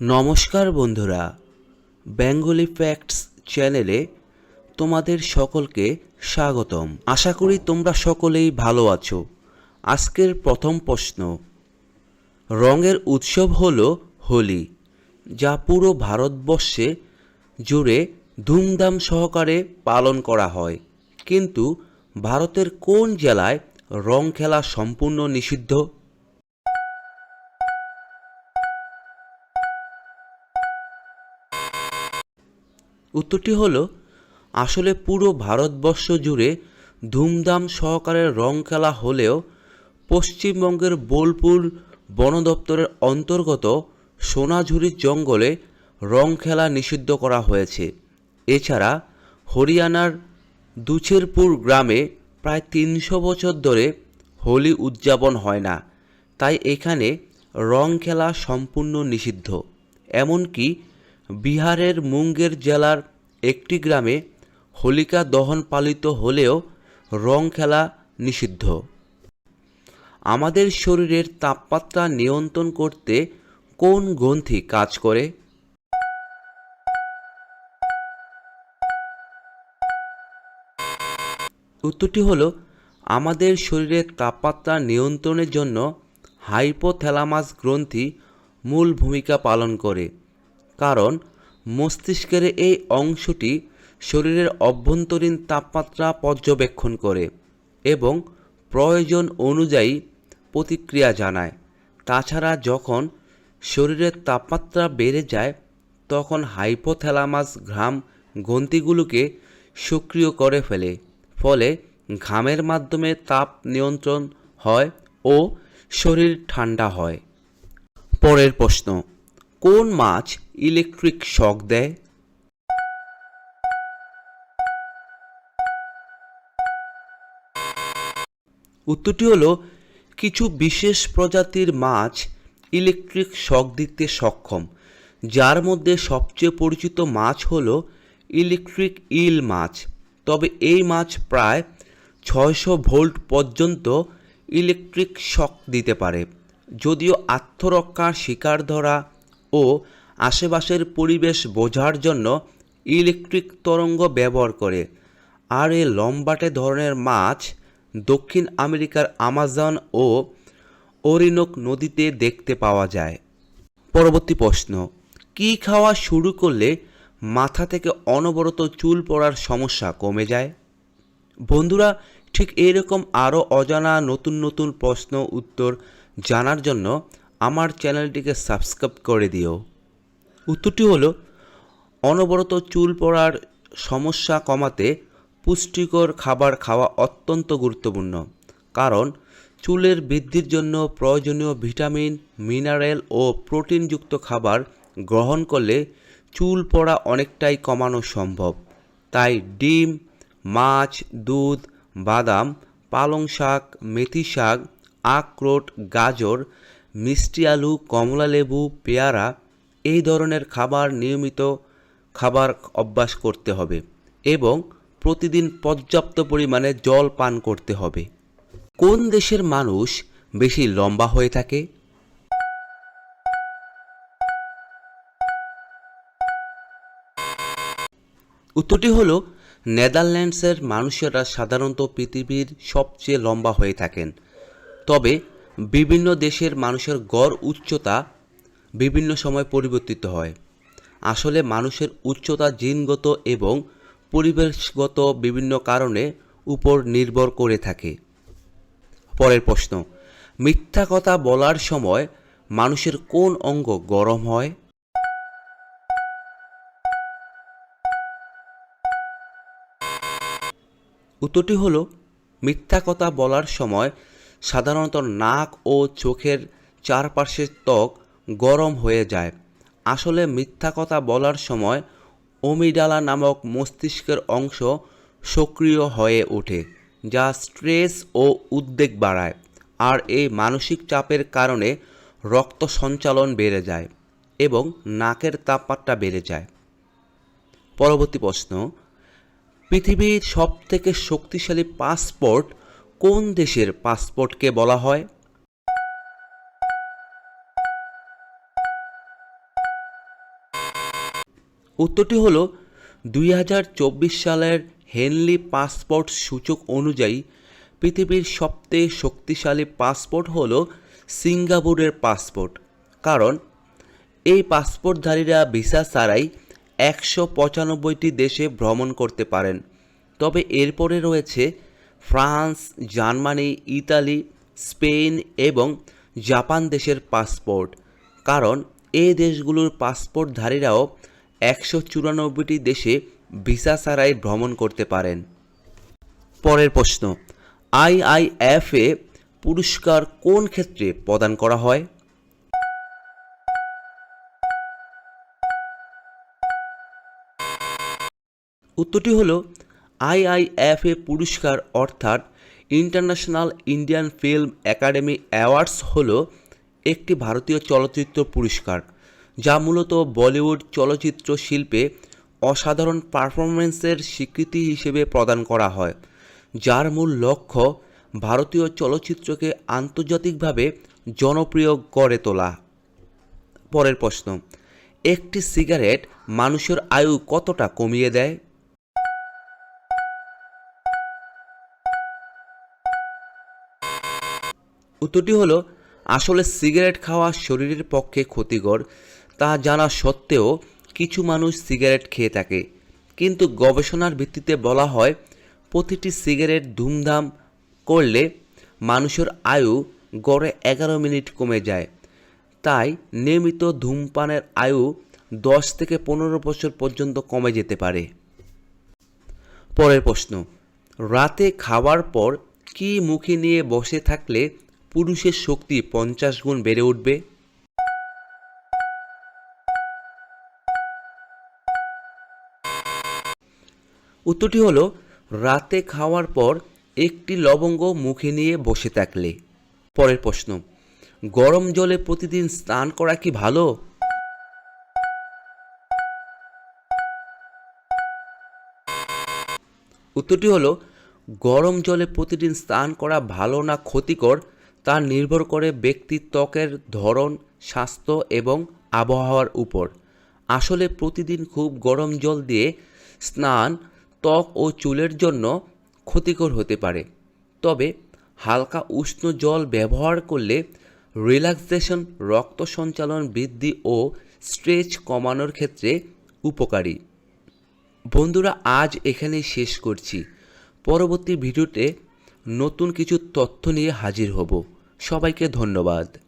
নমস্কার বন্ধুরা, Bengali facts চ্যানেলে তোমাদের সকলকে স্বাগতম। আশা করি তোমরা সকলেই ভালো আছো। আজকের প্রথম প্রশ্ন, রঙের উৎসব হল হোলি, যা পুরো ভারতবর্ষে জুড়ে ধুমধাম সহকারে পালন করা হয়। কিন্তু ভারতের কোন জেলায় রং খেলা সম্পূর্ণ নিষিদ্ধ? উত্তরটি হলো, আসলে পুরো ভারতবর্ষ জুড়ে ধুমধাম সহকারে রং খেলা হলেও পশ্চিমবঙ্গের বোলপুর বন দপ্তরের অন্তর্গত সোনাঝুরি জঙ্গলে রং খেলা নিষিদ্ধ করা হয়েছে। এছাড়া হরিয়ানার দুছেরপুর গ্রামে প্রায় তিনশো বছর ধরে হোলি উদযাপন হয় না, তাই এখানে রং খেলা সম্পূর্ণ নিষিদ্ধ। এমনকি বিহারের মুঙ্গের জেলার একটি গ্রামে হোলিকা দহন পালিত হলেও রং খেলা নিষিদ্ধ। আমাদের শরীরের তাপমাত্রা নিয়ন্ত্রণ করতে কোন গ্রন্থি কাজ করে? উত্তরটি হলো, আমাদের শরীরের তাপমাত্রা নিয়ন্ত্রণের জন্য হাইপোথ্যালামাস গ্রন্থি মূল ভূমিকা পালন করে। কারণ মস্তিষ্কের এই অংশটি শরীরের অভ্যন্তরীণ তাপমাত্রা পর্যবেক্ষণ করে এবং প্রয়োজন অনুযায়ী প্রতিক্রিয়া জানায়। তাছাড়া যখন শরীরের তাপমাত্রা বেড়ে যায়, তখন হাইপোথ্যালামাস ঘাম গ্রন্থিগুলোকে সক্রিয় করে ফেলে, ফলে ঘামের মাধ্যমে তাপ নিয়ন্ত্রণ হয় ও শরীর ঠান্ডা হয়। পরের প্রশ্ন কোন মাছ ইলেকট্রিক শক দেয়? উত্তরটি হলো, কিছু বিশেষ প্রজাতির মাছ ইলেকট্রিক শক দিতে সক্ষম। যার মধ্যে সবচেয়ে পরিচিত মাছ হলো ইলেকট্রিক ইল মাছ। তবে এই মাছ প্রায় ছয়শো ভোল্ট পর্যন্ত ইলেকট্রিক শক দিতে পারে। যদিও আত্মরক্ষার শিকার ধরা ও আশেপাশের পরিবেশ বোঝার জন্য ইলেকট্রিক তরঙ্গ ব্যবহার করে। আর এই লম্বাটে ধরনের মাছ দক্ষিণ আমেরিকার আমাজন ও ওরিনোক নদীতে দেখতে পাওয়া যায়। পরবর্তী প্রশ্ন, কী খাওয়া শুরু করলে মাথা থেকে অনবরত চুল পড়ার সমস্যা কমে যায়? বন্ধুরা, ঠিক এরকম আরও অজানা নতুন নতুন প্রশ্ন উত্তর জানার জন্য আমার চ্যানেলটিকে সাবস্ক্রাইব করে দিও। উত্তরটি হলো, অনবরত চুল পড়ার সমস্যা কমাতে পুষ্টিকর খাবার খাওয়া অত্যন্ত গুরুত্বপূর্ণ, কারণ চুলের বৃদ্ধির জন্য প্রয়োজনীয় ভিটামিন, মিনারেল ও প্রোটিনযুক্ত খাবার গ্রহণ করলে চুল পড়া অনেকটাই কমানো সম্ভব। তাই ডিম, মাছ, দুধ, বাদাম, পালং শাক, মেথি শাক, আখরোট, গাজর মিষ্টি আলু, কমলা লেবু, পেয়ারা এই ধরনের খাবার নিয়মিত খাবার অভ্যাস করতে হবে এবং প্রতিদিন পর্যাপ্ত পরিমাণে জল পান করতে হবে। কোন দেশের মানুষ বেশি লম্বা হয়ে থাকে? উত্তরটি হলো, নেদারল্যান্ডসের মানুষেরা সাধারণত পৃথিবীর সবচেয়ে লম্বা হয়ে থাকেন। তবে বিভিন্ন দেশের মানুষের গড় উচ্চতা বিভিন্ন সময় পরিবর্তিত হয়। আসলে মানুষের উচ্চতা জিনগত এবং পরিবেশগত বিভিন্ন কারণে উপর নির্ভর করে থাকে। পরের প্রশ্ন, মিথ্যা কথা বলার সময় মানুষের কোন অঙ্গ গরম হয়? উত্তরটি হলো, মিথ্যা কথা বলার সময় সাধারণত নাক ও চোখের চারপাশের ত্বক গরম হয়ে যায়। আসলে মিথ্যা কথা বলার সময় অমিডালা নামক মস্তিষ্কের অংশ সক্রিয় হয়ে ওঠে, যা স্ট্রেস ও উদ্বেগ বাড়ায় আর এই মানসিক চাপের কারণে রক্ত সঞ্চালন বেড়ে যায় এবং নাকের তাপমাত্রা বেড়ে যায়। পরবর্তী প্রশ্ন, পৃথিবীর সবথেকে শক্তিশালী পাসপোর্ট কোন দেশের পাসপোর্টকে বলা হয়? উত্তরটি হলো, দুই হাজার চব্বিশ সালের হেনলি পাসপোর্ট সূচক অনুযায়ী পৃথিবীর সবচেয়ে শক্তিশালী পাসপোর্ট হল সিঙ্গাপুরের পাসপোর্ট। কারণ, এই পাসপোর্টধারীরা ভিসা ছাড়াই একশো পঁচানব্বইটি দেশে ভ্রমণ করতে পারেন। তবে এরপরে রয়েছে ফ্রান্স, জার্মানি, ইতালি, স্পেন এবং জাপান দেশের পাসপোর্ট। কারণ, এ দেশগুলোর পাসপোর্টধারীরাও একশো চুরানব্বইটি দেশে ভিসা ছাড়াই ভ্রমণ করতে পারেন। পরের প্রশ্ন আইআইএফে পুরস্কার কোন ক্ষেত্রে প্রদান করা হয়? উত্তরটি হলো আইআইএফএ পুরস্কার অর্থাৎ international Indian film academy awards হল একটি ভারতীয় চলচ্চিত্র পুরস্কার, যা মূলত বলিউড চলচ্চিত্র শিল্পে অসাধারণ পারফরমেন্সের স্বীকৃতি হিসেবে প্রদান করা হয়, যার মূল লক্ষ্য ভারতীয় চলচ্চিত্রকে আন্তর্জাতিকভাবে জনপ্রিয় করে তোলা। পরের প্রশ্ন, একটি সিগারেট মানুষের আয়ু কতটা কমিয়ে দেয়? উত্তরটি হলো, আসলে সিগারেট খাওয়া শরীরের পক্ষে ক্ষতিকর, তা জানা সত্ত্বেও কিছু মানুষ সিগারেট খেয়ে থাকে। কিন্তু গবেষণার ভিত্তিতে বলা হয়, প্রতিটি সিগারেট ধুমধাম করলে মানুষের আয়ু গড়ে এগারো মিনিট কমে যায়। তাই নিয়মিত ধূমপানের আয়ু দশ থেকে পনেরো বছর পর্যন্ত কমে যেতে পারে। পরের প্রশ্ন, রাতে খাওয়ার পর কি মুখে নিয়ে বসে থাকলে পুরুষের শক্তি পঞ্চাশ গুণ বেড়ে উঠবে। উত্তরটি হলো, রাতে খাওয়ার পর একটি লবঙ্গ মুখে নিয়ে বসে থাকলে। পরের প্রশ্ন, গরম জলে প্রতিদিন স্নান করা কি ভালো? উত্তরটি হলো, গরম জলে প্রতিদিন স্নান করা ভালো না ক্ষতিকর? তা নির্ভর করে ব্যক্তির ত্বকের ধরন, স্বাস্থ্য এবং আবহাওয়ার উপর। আসলে প্রতিদিন খুব গরম জল দিয়ে স্নান ত্বক ও চুলের জন্য ক্ষতিকর হতে পারে। তবে হালকা উষ্ণ জল ব্যবহার করলে রিল্যাক্সেশন, রক্ত সঞ্চালন বৃদ্ধি ও স্ট্রেচ কমানোর ক্ষেত্রে উপকারী। বন্ধুরা, আজ এখানেই শেষ করছি। পরবর্তী ভিডিওতে নতুন কিছু তথ্য নিয়ে হাজির হব। সবাইকে ধন্যবাদ।